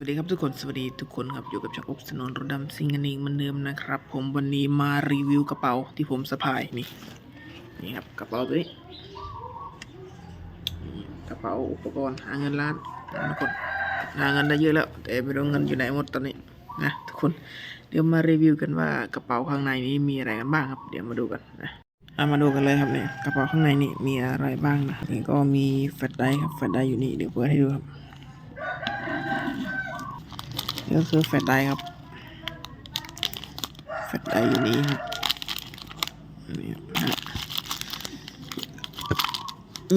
สวัสดีครับทุกคนสวัสดีทุกคนครับอยู่กับช่องอุบสนนรถดำซิงกันเองเหมือนเดิมนะครับ ผมวันนี้มารีวิวกระเป๋าที่ผมสะพายนี่นี่ครับกระเป๋าตัวนี้กระเป๋าอุปกรณ์หาเงินล้านนะทุกคนหาเงินได้เยอะแล้ว แต่ไม่รู้เงินอยู่ไหนหมดตอนนี้นะทุกคนเดี๋ยวมารีวิวกันว่ากระเป๋าข้างในนี้มีอะไรกันบ้างครับ เดี๋ยวมาดูกันนะเอามาดูกันเลยครับเนี่ยกระเป๋าข้างในนี่มีอะไรบ้างนะนี่ก็มีแฟลชไดร์ครับแฟลชไดร์อยู่นี่เดี๋ยวเปิดให้ดูครับ นี่ก็คือแฟลชไดครับ แฟลชไดอยู่นี้ครับนี่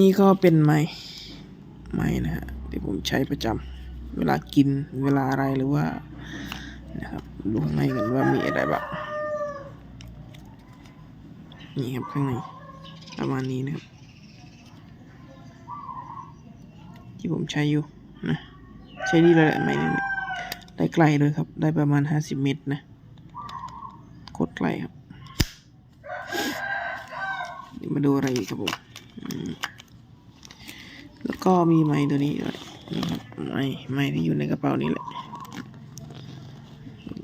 นี่ก็เป็นไม้ไม้นะฮะที่ผมใช้ประจำเวลากินเวลาอะไรหรือว่านะครับดูข้างในกันว่ามีอะไรบ้างนี่ครับข้างในประมาณนี้นะครับ ที่ผมใช้อยู่นะใช้ดีเลยแหละไม้นี่ ได้ไกลเลยครับ ได้ประมาณห้าสิบเมตรนะ โคตรไกลครับ นี่มาดูอะไรอีกครับผม แล้วก็มีไม้ตัวนี้ด้วยนี่ครับไม้ไม้ที่อยู่ในกระเป๋านี้แหละ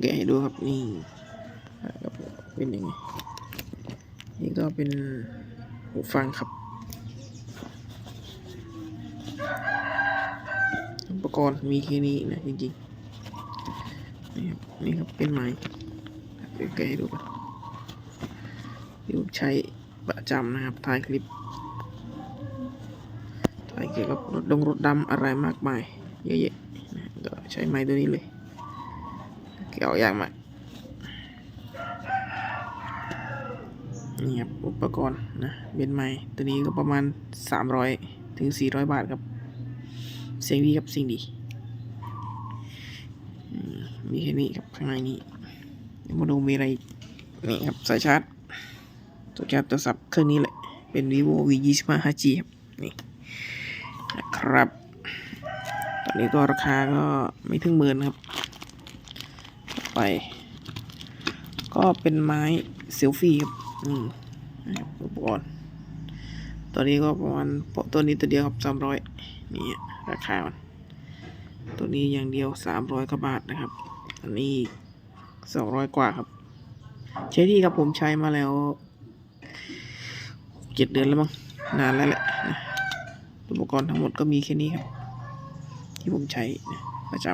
แกะให้ดูครับนี่ครับเป็นยังไง นี่ก็เป็นหูฟังครับ อุปกรณ์มีแค่นี้นะจริงๆ นี่ครับนี่ครับเป็นไม้แกะให้ดูกันที่ผมใช้ประจำนะครับถ่ายคลิปถ่ายเกี่ยวกับรถดงรถดำอะไรมากมายเยอะแยะนะก็ใช้ไม้ตัวนี้เลยเกี่ยวอย่างมากนี่ครับอุปกรณ์นะเป็นไม้ตัวนี้ก็ประมาณ 300 ถึง 400 บาทครับ เสียงดีครับเสียงดี มีแค่นี้ครับข้างในนี้เดี๋ยวมาดูมีอะไรนี่ครับสายชาร์จตัวชาร์จโทรศัพท์เครื่องนี้แหละ เป็น vivo v 2 5 5g ครับนี่นะครับ ตอนนี้ก็ราคาก็ไม่ถึงหมื่นครับ ไป ก็เป็นไม้เซลฟี่ครับนี่นะครับอุปกรณ์ตัวนี้ก็ประมาณตัวนี้ตัวเดียวครับสามร้อยนี่ราคามัน ตัวนี้อย่างเดียวสามร้อยกว่าบาทนะครับ อันนี้สองร้อยกว่าครับ ใช้ที่ครับผมใช้มาแล้วเจ็ดเดือนแล้วมั้งนานแล้วแหละอุปกรณ์ทั้งหมดก็มีแค่นี้ครับ ที่ผมใช้ประจ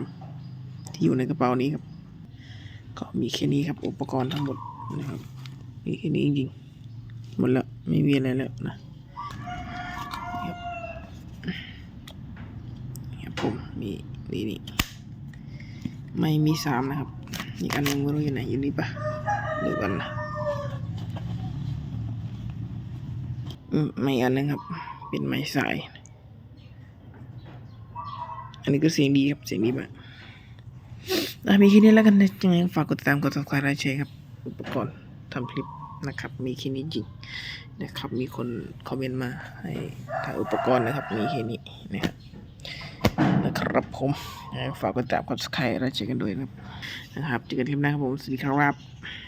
ำที่อยู่ในกระเป๋านี้ครับ ก็มีแค่นี้ครับ อุปกรณ์ทั้งหมดนะครับมีแค่นี้จริงๆหมดแล้วไม่มีอะไรแล้วนะครับผมมี นี่นี่ไม่มีสามนะครับ อีกอันหนึงไม่รู้อยู่ไหนอยู่นี่ปะดูกันนะอืมไม่อันนึงครับ เป็นไม้สาย อันนี้ก็เสียงดีครับ เสียงดีมากอะมีแค่นี้แล้วกันนะยังไงฝากกดติดตามกด subscribe ไลค์แชร์ครับ อุปกรณ์ทำคลิปนะครับ มีแค่นี้จริงนะครับ มีคนคอมเมนต์มาให้ถ่ายอุปกรณ์นะครับ มีแค่นี้นะครับ นะครับผมฝากกดติดตามกดไลค์และเจอกันด้วยนะครับนะครับเจอกันคลิปหน้าครับผมสวัสดีครับ